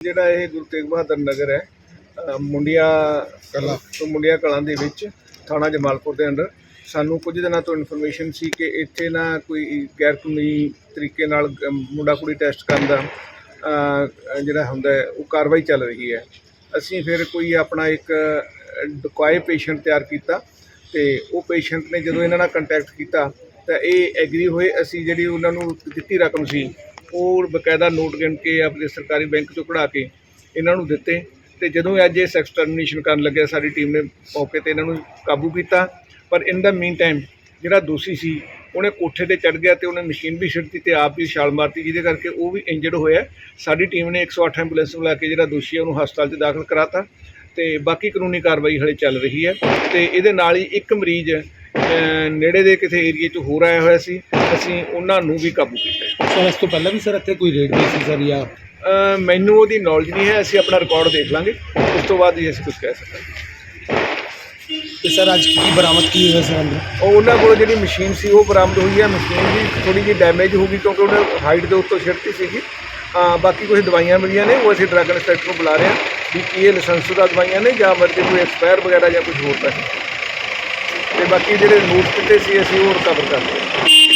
ਜਿਹੜਾ ਇਹ ਗੁਰੂ ਤੇਗ ਬਹਾਦਰ ਨਗਰ ਹੈ ਅ, ਮੁੰਡਿਆ ਕਲਾਂ। ਤੋਂ ਮੁੰਡਿਆ ਕਲਾਂ ਦੇ ਵਿੱਚ ਥਾਣਾ ਜਮਾਲਪੁਰ ਦੇ ਅੰਡਰ ਸਾਨੂੰ ਕੁਝ ਦਿਨਾਂ ਤੋਂ ਇਨਫੋਰਮੇਸ਼ਨ ਸੀ ਕਿ ਇੱਥੇ ਨਾ ਕੋਈ ਗੈਰ ਕਾਨੂੰਨੀ ਤਰੀਕੇ ਨਾਲ ਅ, ਮੁੰਡਾ ਕੁੜੀ ਟੈਸਟ ਕਰਨ ਦਾ ਅ, ਜਿਹੜਾ ਹੁੰਦਾ ਹੈ ਉਹ ਕਾਰਵਾਈ ਚੱਲ ਰਹੀ ਹੈ ਅਸੀਂ ਫਿਰ ਕੋਈ ਆਪਣਾ ਇੱਕ ਡਿਕੋਏ ਪੇਸ਼ੈਂਟ ਤਿਆਰ ਕੀਤਾ ਤੇ ਉਹ ਪੇਸ਼ੈਂਟ ਨੇ ਜਦੋਂ ਇਹਨਾਂ ਨਾਲ ਕੰਟੈਕਟ ਕੀਤਾ ਤਾਂ ਇਹ ਐਗਰੀ ਹੋਏ ਅਸੀਂ ਜਿਹੜੀ ਉਹਨਾਂ ਨੂੰ ਦਿੱਤੀ ਰਕਮ ਸੀ ਉਹ ਬਕਾਇਦਾ ਨੋਟ ਗਿਣ ਕੇ ਆਪਣੇ ਸਰਕਾਰੀ ਬੈਂਕ ਚੋਂ ਕਢਾ ਕੇ ਇਹਨਾਂ ਨੂੰ ਦਿੱਤੇ ਤੇ ਜਦੋਂ ਅੱਜ ਇਹ ਸੈਕਸਟਰਮੀਨੇਸ਼ਨ ਕਰਨ ਲੱਗਿਆ, ਸਾਡੀ ਟੀਮ ਨੇ ਮੌਕੇ ਤੇ ਇਹਨਾਂ ਨੂੰ ਕਾਬੂ ਕੀਤਾ। ਪਰ ਇਨ ਦਾ ਮੀਨ ਟਾਈਮ ਜਿਹੜਾ ਦੋਸ਼ੀ ਸੀ, ਉਹਨੇ ਕੋਠੇ ਤੇ ਚੜ ਗਿਆ ਤੇ ਉਹਨੇ ਮਸ਼ੀਨ ਵੀ ਛੱਡਤੀ ਤੇ ਆਪ ਵੀ ਛਾਲ ਮਾਰਤੀ, ਜਿਹਦੇ ਕਰਕੇ ਉਹ ਵੀ ਇੰਜਰਡ ਹੋਇਆ। ਸਾਡੀ ਟੀਮ ਨੇ 108 ਐਂਬੂਲੈਂਸ ਬੁਲਾ ਕੇ ਜਿਹੜਾ ਦੋਸ਼ੀ ਹੈ ਉਹਨੂੰ ਹਸਪਤਾਲ 'ਚ ਦਾਖਲ ਕਰਾਤਾ ਤੇ ਬਾਕੀ ਕਾਨੂੰਨੀ ਕਾਰਵਾਈ ਹਲੇ ਚੱਲ ਰਹੀ ਹੈ ਤੇ ਇਹਦੇ ਨਾਲ ਹੀ ਇੱਕ ਮਰੀਜ਼ ਨੇੜੇ ਦੇ ਕਿਸੇ ਏਰੀਏ 'ਚ ਹੋਰ ਆਇਆ ਹੋਇਆ ਸੀ ਅਸੀਂ ਉਹਨਾਂ ਨੂੰ ਵੀ ਕਾਬੂ ਕੀਤਾ ਸਰ ਇਸ ਤੋਂ ਪਹਿਲਾਂ ਵੀ ਸਰ ਇੱਥੇ ਕੋਈ ਰੇਡ ਨਹੀਂ ਸੀ ਸਰ ਜਾਂ? ਅ, ਮੈਨੂੰ ਉਹਦੀ ਨੌਲੇਜ ਨਹੀਂ ਹੈ ਅਸੀਂ ਆਪਣਾ ਰਿਕਾਰਡ ਦੇਖ ਲਾਂਗੇ ਉਸ ਤੋਂ ਬਾਅਦ ਹੀ ਅਸੀਂ ਕੁਝ ਕਹਿ ਸਕਦੇ ਹਾਂ। ਤੇ ਸਰ ਅੱਜ ਕੀ ਬਰਾਮਦ ਕੀ ਹੋਇਆ ਸਰ ਅੰਦਰ? ਉਹ ਉਹਨਾਂ ਕੋਲ ਜਿਹੜੀ ਮਸ਼ੀਨ ਸੀ ਉਹ ਬਰਾਮਦ ਹੋਈ ਹੈ ਮਸ਼ੀਨ ਵੀ ਥੋੜੀ ਜਿਹੀ ਡੈਮੇਜ ਹੋ ਗਈ ਕਿਉਂਕਿ ਉਹਨੇ ਹਾਈਟ ਦੇ ਉੱਤੋਂ ਛਿੜਤੀ ਸੀਗੀ। ਅ, ਬਾਕੀ ਕੁਝ ਦਵਾਈਆਂ ਮਿਲੀਆਂ ਨੇ ਉਹ ਅਸੀਂ ਡਰੱਗ ਇੰਸਪੈਕਟਰ ਨੂੰ ਬੁਲਾ ਰਹੇ ਹਾਂ ਵੀ ਕੀ ਇਹ ਲਾਇਸੈਂਸਸ਼ੁਦਾ ਦਵਾਈਆਂ ਨੇ ਜਾਂ ਕੇ ਕੋਈ ਐਕਸਪਾਇਰ ਵਗੈਰਾ ਜਾਂ ਕੁਝ ਹੋਰ ਤਾਂ ਨਹੀਂ ਤੇ ਬਾਕੀ ਜਿਹੜੇ ਨੋਟ ਕੀਤੇ ਸੀ ਅਸੀਂ ਉਹ ਰਿਕਵਰ ਕਰ ਲਏ।